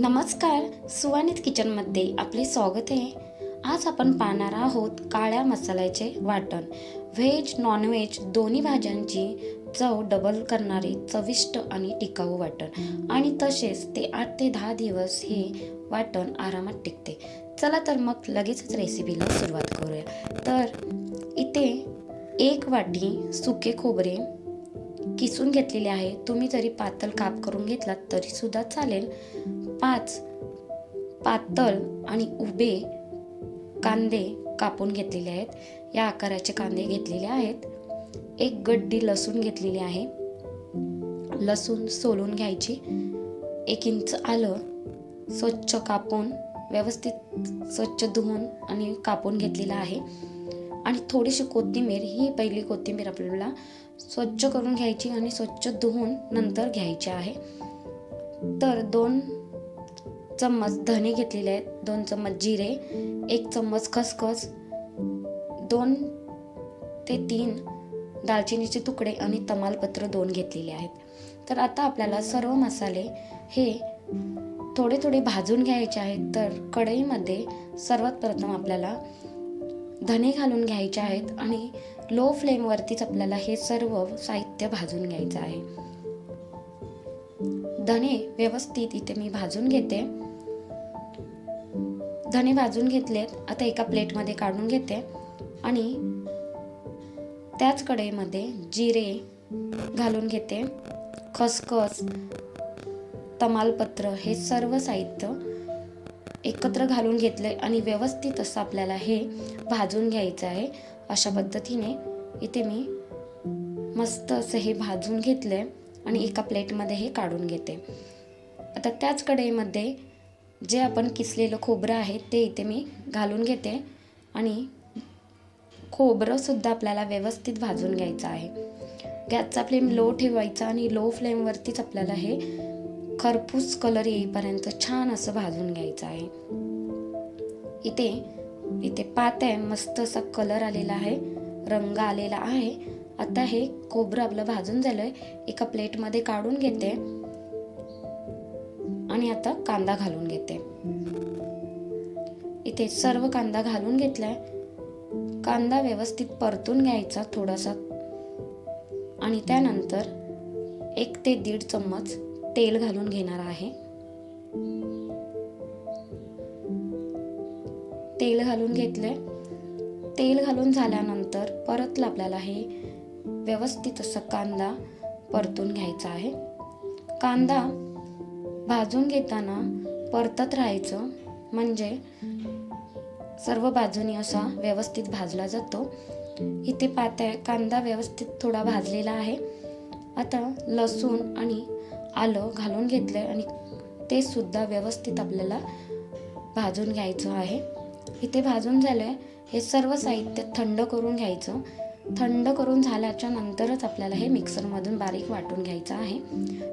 नमस्कार सुवानित किचनमध्ये आपले स्वागत आहे. आज आपण पाहणार आहोत काळ्या मसाल्याचे वाटण. व्हेज नॉनव्हेज दोन्ही भाज्यांची चव डबल करणारे चविष्ट आणि टिकाऊ वाटण. आणि तसेच ते आठ ते दहा दिवस हे वाटण आरामात टिकते. चला तर मग लगेचच रेसिपीला सुरुवात करूया. तर इथे एक वाटी सुके खोबरे किसून घेतलेले आहे. तुम्ही जरी पातळ काप करून घेतलात तरी सुद्धा चालेल. पाच पातळ आणि उभे कांदे कापून घेतलेले आहेत. या आकाराचे कांदे घेतलेले आहेत. एक गड्डी लसूण घेतलेली आहे. लसूण सोलून घ्यायची. एक इंच आलं स्वच्छ कापून व्यवस्थित स्वच्छ धुवून आणि कापून घेतलेलं आहे. आणि थोडीशी कोथिंबीर ही पहिली कोथिंबीर आपल्याला स्वच्छ करून घ्यायची आणि स्वच्छ धुवून नंतर घ्यायची आहे. तर दोन चम्मच धने घेतलेले आहेत दोन चम्मच जिरे एक चम्मच खसखस दोन ते तीन दालचिनीचे तुकडे आणि तमालपत्र दोन घेतलेले आहेत. तर आता आपल्याला सर्व मसाले हे थोडे थोडे भाजून घ्यायचे आहेत. तर कढईमध्ये सर्वात प्रथम आपल्याला धने घालून घ्यायचे आहेत आणि लो फ्लेमवरतीच आपल्याला हे सर्व साहित्य भाजून घ्यायचं आहे. धने व्यवस्थित इथे मी भाजून घेते. धने भाजून घेतलेत आता एका प्लेटमध्ये काढून घेते आणि त्याच कढईमध्ये जिरे घालून घेते. खसखस तमालपत्र हे सर्व साहित्य एकत्र घालून घेतले आणि व्यवस्थित असं आपल्याला हे भाजून घ्यायचं आहे. अशा पद्धतीने इथे मी मस्त असं हे भाजून घेतलं आहे आणि एका प्लेटमध्ये हे काढून घेते. आता त्याच कढईमध्ये जे आपण किसलेलं खोबरं आहे ते इथे मी घालून घेते आणि खोबरंसुद्धा आपल्याला व्यवस्थित भाजून घ्यायचं आहे. गॅसचा फ्लेम लो ठेवायचा आणि लो फ्लेमवरतीच आपल्याला हे खरपूस कलर येईपर्यंत छान असं भाजून घ्यायचं आहे. इथे इथे पात आहे मस्त असा कलर आलेला आहे. रंग आलेला आहे. आता हे खोबरं आपलं भाजून झालं आहे एका प्लेटमध्ये काढून घेते. आणि आता कांदा घालून घेते. इथे सर्व कांदा घालून घेतलाय. कांदा व्यवस्थित परतून घ्यायचा थोडासा. आणि त्यानंतर एक ते दीड चम्मच तेल घालून घेणार आहे. तेल घालून घेतले तेल घालून झाल्यानंतर परत आपल्याला हे व्यवस्थित असं कांदा परतून घ्यायचा आहे. कांदा भाजून घेताना परतत राहायचं. म्हणजे सर्व बाजूनी असा व्यवस्थित भाजला जातो. इथे पात्या कांदा व्यवस्थित थोडा भाजलेला आहे. आता लसूण आणि आलं घालून घेतलंय आणि ते सुद्धा व्यवस्थित आपल्याला भाजून घ्यायचं आहे. इथे भाजून झालं आहे हे सर्व साहित्य थंड करून घ्यायचं. थंड करून झाल्याच्या नंतरच आपल्याला हे मिक्सरमधून बारीक वाटून घ्यायचं आहे.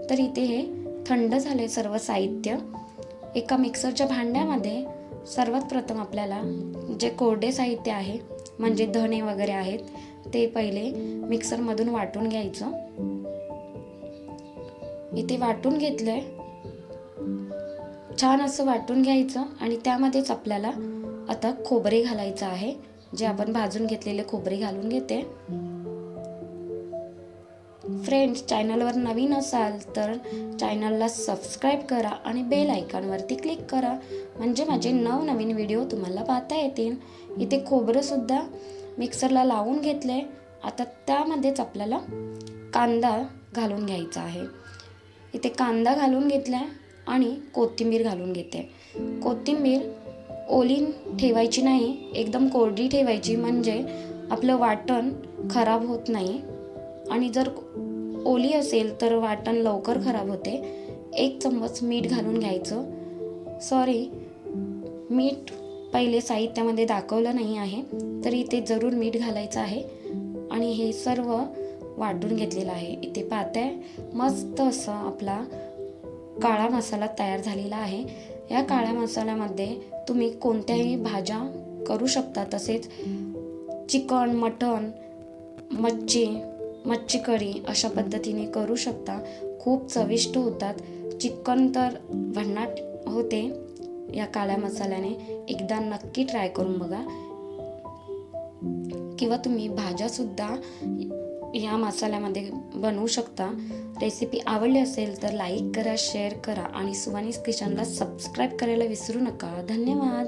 तर इथे हे थंड झाले सर्व साहित्य. एका मिक्सरच्या भांड्यामध्ये सर्वात प्रथम आपल्याला जे कोरडे साहित्य आहे म्हणजे धणे वगैरे आहेत ते पहिले मिक्सरमधून वाटून घ्यायचं. इथे वाटून घेतलं आहे छान असं वाटून घ्यायचं आणि त्यामध्येच आपल्याला आता खोबरे घालायचं आहे. जे आपण भाजून घेतलेले खोबरे घालून घेते. फ्रेंड्स चॅनलवर नवीन असाल तर चॅनलला सबस्क्राईब करा आणि बेल आयकॉनवरती क्लिक करा. म्हणजे माझे नवनवीन व्हिडिओ तुम्हाला पाहता येतील. इथे खोबरंसुद्धा मिक्सरला लावून घेतले आता त्यामध्येच आपल्याला कांदा घालून घ्यायचा आहे. इथे कांदा घालून घेतला आणि कोथिंबीर घालून घेते. कोथिंबीर ओली ठेवायची नाही एकदम कोरडी ठेवायची म्हणजे आपलं वाटण खराब होत नाही. आणि जर ओली असेल तर वाटण लवकर खराब होते. एक चम्मच मीठ घालून घ्यायचं. सॉरी मीठ पहिले साहित्यामध्ये दाखवलं नाही आहे तरी इथे जरूर मीठ घालायचं आहे. आणि हे सर्व वाटून घेतलेलं आहे. इथे पाहताय मस्त असं आपला काळा मसाला तयार झालेला आहे. या काळ्या मसाल्यामध्ये तुम्ही कोणत्याही भाज्या करू शकता. तसेच चिकन मटन मच्छी मच्छी करी अशा पद्धतीने करू शकता. खूप चविष्ट होतात. चिकन तर भन्नाट होते या काळ्या मसाल्याने. एकदा नक्की ट्राय करून बघा. किंवा तुम्ही भाज्यासुद्धा या मसाल्यामध्ये बनवू शकता. रेसिपी आवडली असेल तर लाईक करा शेअर करा आणि सुवानीस किचनला सबस्क्राईब करायला विसरू नका. धन्यवाद.